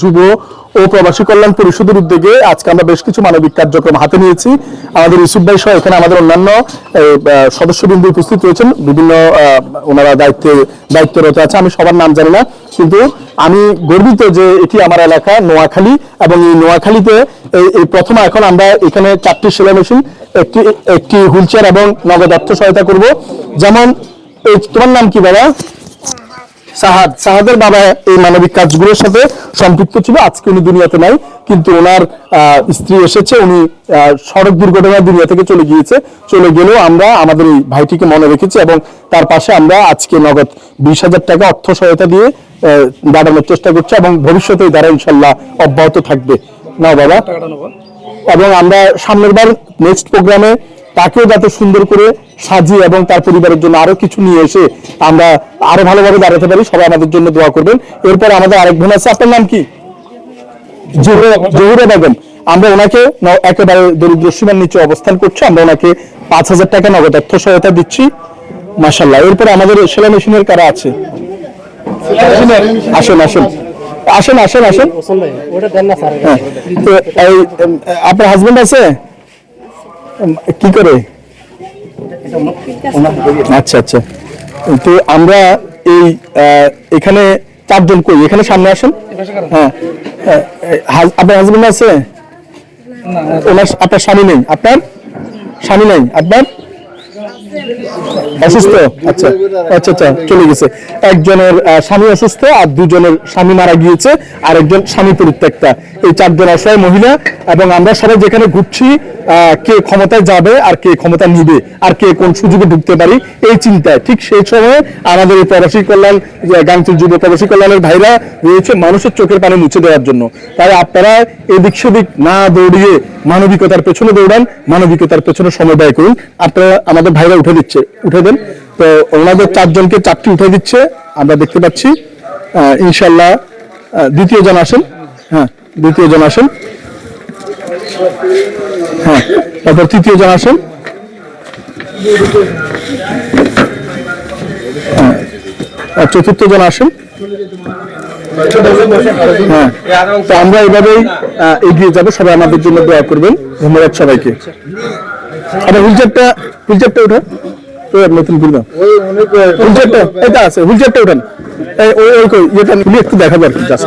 যুব ও প্রবাসী কল্যাণ পরিষদের উদ্যোগে আজকে আমরা বেশ কিছু মানবিক কার্যক্রম হাতে নিয়েছি। আমাদের ইউসুফ ভাই সহ এখানে আমাদের অন্যান্য সদস্যবৃন্দ উপস্থিত রয়েছেন। বিভিন্ন ওনারা দায়িত্বে, দায়িত্বরত আছে। আমি সবার নাম জানি না। কিন্তু আমি গর্বিত যে এটি আমার এলাকা, নোয়াখালী, এবং এই নোয়াখালীতে এই প্রথম এখন আমরা এখানে চারটি সেলাই মেশিন, একটি একটি হুইল চেয়ার এবং নগদ অর্থ সহায়তা করব। যেমন, এই তোমার নাম কি বাবা? সাহাদ। সাহাদের বাবা এই মানবিক কাজগুলোর সাথে সম্পৃক্ত ছিল, আজকে উনি দুনিয়াতে নাই, কিন্তু ওনার স্ত্রী এসেছে, উনি সড়ক দুর্ঘটনায় দুনিয়া থেকে চলে গিয়েছে। চলে গেলেও আমরা আমাদের এই ভাইটিকে মনে রেখেছি এবং তার পাশে আমরা আজকে নগদ বিশ হাজার টাকা অর্থ সহায়তা দিয়ে দাঁড়ানোর চেষ্টা করছে এবং ভবিষ্যতে দ্বারা ইনশাল্লাহ অব্যাহত থাকবে। না বাবা? এবং আমরা সামনের বার নেক্সট প্রোগ্রামে তাকেও যাতে সুন্দর করে সাজিয়ে এবং তার পরিবারের জন্য আরও কিছু নিয়ে এসে আমরা আরও ভালোভাবে দাঁড়াতে পারি সবাই আমাদের জন্য দোয়া করবেন। এরপর আমাদের আরেক বোন আছে আপনার নাম কি? জহুরা জহুরা বেগম আমরা ওনাকে একেবারে দরিদ্র সীমার নিচে অবস্থান করছি আমরা ওনাকে পাঁচ হাজার টাকা নগদ অর্থ সহায়তা দিচ্ছি মাসাল্লাহ এরপর আমাদের সেলাই মেশিনের কারা আছে? আসেন আসেন আসেন আসেন। আসেন হ্যাঁ। আপনার হাজবেন্ড আছে? কি করে? আচ্ছা আচ্ছা। তো আমরা এই এখানে চারজন কই? এখানে সামনে আসেন। হ্যাঁ। হ্যাঁ, হাজ- আপনার হাজবেন্ড আছে? ওনার আপনার স্বামী নেই। আপনার? স্বামী নেই। আপনার? অসুস্থ? আচ্ছা আচ্ছা আচ্ছা চলে গেছে। একজনের স্বামী অসুস্থ আর দুজনের স্বামী মারা গিয়েছে আর একজন স্বামী পরিত্যক্তা। এই চারজন অসহায় মহিলা এবং আমরা সবাই যেখানে ঘুরছি কে ক্ষমতায় যাবে আর কে ক্ষমতা নিবে, আর কে কোন সুযোগে ঢুকতে পারি, এই চিন্তায়। ঠিক সেই সময় আমাদের এই প্রবাসী কল্যাণ গাংচিল যুব প্রবাসী কল্যাণের ভাইরা রয়েছে মানুষের চোখের পানি মুছে দেওয়ার জন্য। তাই আপনারা এদিক সেদিক না দৌড়িয়ে মানবিকতার পেছনে দৌড়ান, মানবিকতার পেছনে সময় ব্যয় করুন। আপনারা, আমাদের ভাইরা উঠে দিচ্ছে উঠে দেন। তো ওনাদের চারজনকে চারটি উঠে দিচ্ছে আমরা দেখতে পাচ্ছি ইনশাল্লাহ দ্বিতীয় জন আসেন। হ্যাঁ দ্বিতীয় জন আসেন। হ্যাঁ তারপর তৃতীয় জন আসেন। হ্যাঁ, চতুর্থ জন আসেন। হ্যাঁ তো আমরা এভাবেই এগিয়ে যাব। সবাই আমাদের জন্য দোয়া করবেন। ধন্যবাদ সবাইকে। আবার হুইলচেয়ারটা হুইলচেয়ারটা উঠে তো নতুন করে দাও হুইলচেয়ারটা, এটা আছে, হুইলচেয়ারটা উঠান এই, ওই ওই ইয়েটা একটু দেখাবো আর কি, জাস্ট।